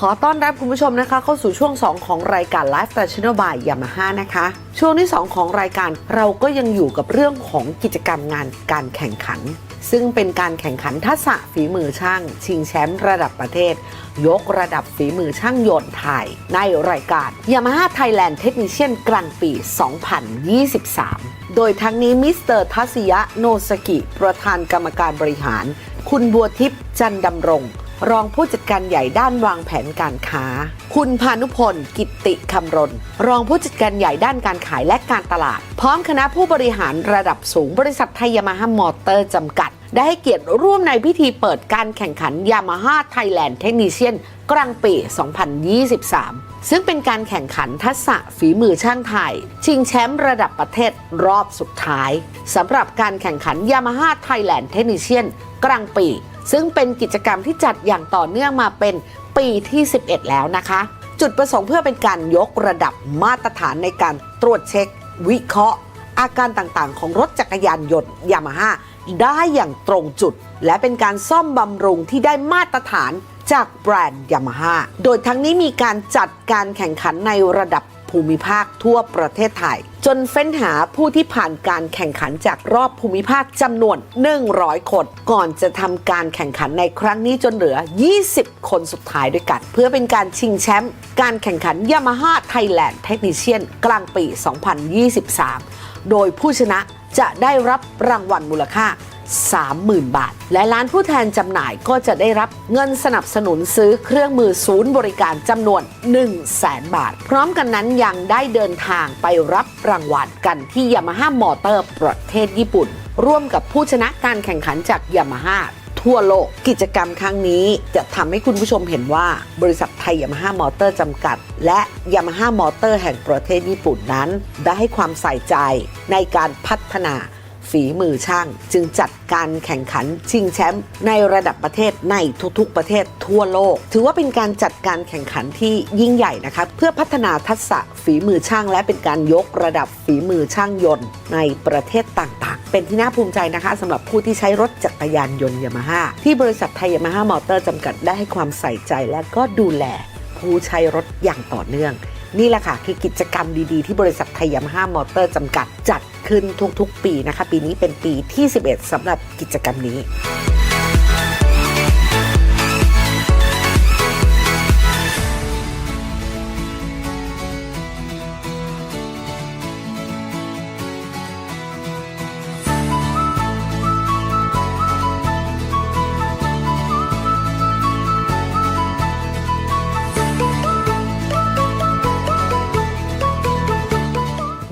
ขอต้อนรับคุณผู้ชมนะคะ เข้าสู่ช่วง 2 ของรายการ Live f a s h i o n a by Yamaha นะคะ ช่วงที่ 2 ของรายการเราก็ยังอยู่กับเรื่องของกิจกรรมงานการแข่งขัน ซึ่งเป็นการแข่งขันทักษะฝีมือช่าง ชิงแชมป์ระดับประเทศ ยกระดับฝีมือช่างยนต์ไทย ในรายการ Yamaha Thailand Technician กลางปี 2023 โดยทั้งนี้มิสเตอร์ทัศยะโนสกิ ประธานกรรมการบริหาร คุณบัวทิพย์จันดำรง รองผู้จัดการใหญ่ด้านวางแผนการค้า คุณพานุพล กิติคำรณ รองผู้จัดการใหญ่ด้านการขายและการตลาด พร้อมคณะผู้บริหารระดับสูงบริษัทไทยยามาฮ่ามอเตอร์จำกัด ได้ให้เกียรติร่วมในพิธีเปิดการแข่งขันยามาฮ่าไทยแลนด์เทคนิเชียนกลางปี 2023 ซึ่งเป็นการแข่งขันทักษะฝีมือช่างไทย ชิงแชมป์ระดับประเทศรอบสุดท้ายสำหรับการแข่งขันยามาฮ่าไทยแลนด์เทคนิเชียนกลางปี ซึ่งเป็นกิจกรรมที่จัดอย่างต่อเนื่องมาเป็นปีที่ 11 แล้วนะคะ จุดประสงค์เพื่อเป็นการยกระดับมาตรฐานในการตรวจเช็ค วิเคราะห์ อาการต่างๆ ของรถจักรยานยนต์ยามาฮ่าได้อย่างตรงจุด และเป็นการซ่อมบำรุงที่ได้มาตรฐานจากแบรนด์ยามาฮ่าโดยทั้งนี้มีการจัดการแข่งขันในระดับ ภูมิภาคทั่วประเทศไทย จนเฟ้นหาผู้ที่ผ่านการแข่งขันจากรอบภูมิภาคจำนวน 100 คน ก่อนจะทำการแข่งขันในครั้งนี้จนเหลือ 20 คนสุดท้ายด้วยกัน เพื่อเป็นการชิงแชมป์การแข่งขัน Yamaha Thailand Technician กลางปี 2023 โดยผู้ชนะจะได้รับรางวัลมูลค่า 30,000 บาท และร้านผู้แทนจำหน่ายก็จะได้รับเงินสนับสนุนซื้อเครื่องมือศูนย์บริการจำนวน 1 0 0 0 0แบาท พร้อมกันนั้นยังได้เดินทางไปรับรางวัลกันที่ยามาฮ่ามอเตอร์ประเทศญี่ปุ่น ร่วมกับผู้ชนะการแข่งขันจากยามาฮ่าทั่วโลกกิจกรรมครั้งนี้จะทำให้คุณผู้ชมเห็นว่าบริษัทไทยยามาฮ่ามอเตอร์จำกัด และยามาฮ่ามอเตอร์แห่งประเทศญี่ปุ่นนั้น ได้ให้ความใส่ใจในการพัฒนา ฝีมือช่าง จึงจัดการแข่งขันชิงแชมป์ในระดับประเทศในทุกๆประเทศทั่วโลก ถือว่าเป็นการจัดการแข่งขันที่ยิ่งใหญ่นะคะเพื่อพัฒนาทักษะฝีมือช่าง และเป็นการยกระดับฝีมือช่างยนต์ในประเทศต่างๆ เป็นที่น่าภูมิใจนะคะสำหรับผู้ที่ใช้รถจักรยานยนต์ยามาฮ่าที่บริษัทไทยยามาฮ่ามอเตอร์จำกัดได้ให้ความใส่ใจและก็ดูแลผู้ใช้รถอย่างต่อเนื่องนี่แหละค่ะ คือกิจกรรมดี ๆ ที่บริษัทไทยยามาฮ่ามอเตอร์จำกัด จัด ขึ้นทุกๆ ปีนะคะ ปีนี้เป็นปีที่ 11สำหรับกิจกรรมนี้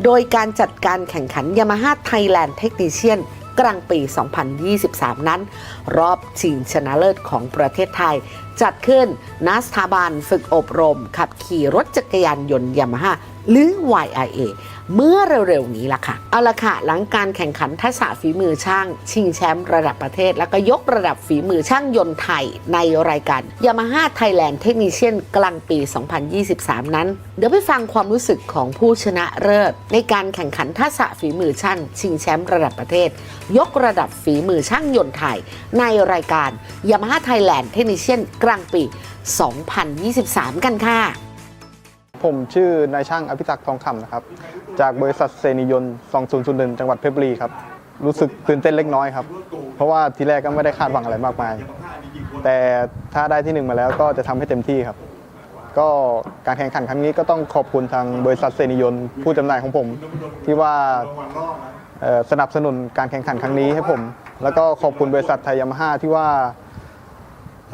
โดยการจัดการแข่งขัน Yamaha Thailand Technician กลางปี 2023 นั้น รอบชิงชนะเลิศของประเทศไทย จัดขึ้นณสถาบันฝึกอบรม ขับขี่รถจักรยานยนต์ยามาฮ่า หรือ YIA เมื่อเร็วๆนี้ล่ะค่ะ เอาละค่ะ หลังการแข่งขันทักษะฝีมือช่าง ชิงแชมป์ระดับประเทศ แล้วก็ยกระดับฝีมือช่างยนต์ไทยในรายการ Yamaha Thailand Technician กลางปี 2023 นั้น เดี๋ยวไปฟังความรู้สึกของผู้ชนะเลิศในการแข่งขันทักษะฝีมือช่าง ชิงแชมป์ระดับประเทศ ยกระดับฝีมือช่างยนต์ไทย ในรายการ Yamaha Thailand Technician กลางปี 2023 กันค่ะ ผมชื่อนายช่างอภิศักดิ์ทองคำนะครับ จากบริษัทเซนิยน2001จังหวัดเพชรบุรีครับ รู้สึกตื่นเต้นเล็กน้อยครับ เพราะว่าทีแรกก็ไม่ได้คาดหวังอะไรมากมาย แต่ถ้าได้ที่หนึ่งมาแล้วก็จะทำให้เต็มที่ครับ ก็การแข่งขันครั้งนี้ก็ต้องขอบคุณทางบริษัทเซนิยนผู้จำหน่ายของผม ที่ว่าสนับสนุนการแข่งขันครั้งนี้ให้ผม แล้วก็ขอบคุณบริษัทไทยยามาฮ่าที่ว่า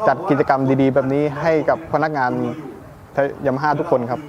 จัดกิจกรรมดีๆ แบบนี้ให้กับพนักงานยามาฮ่าทุกคนครับ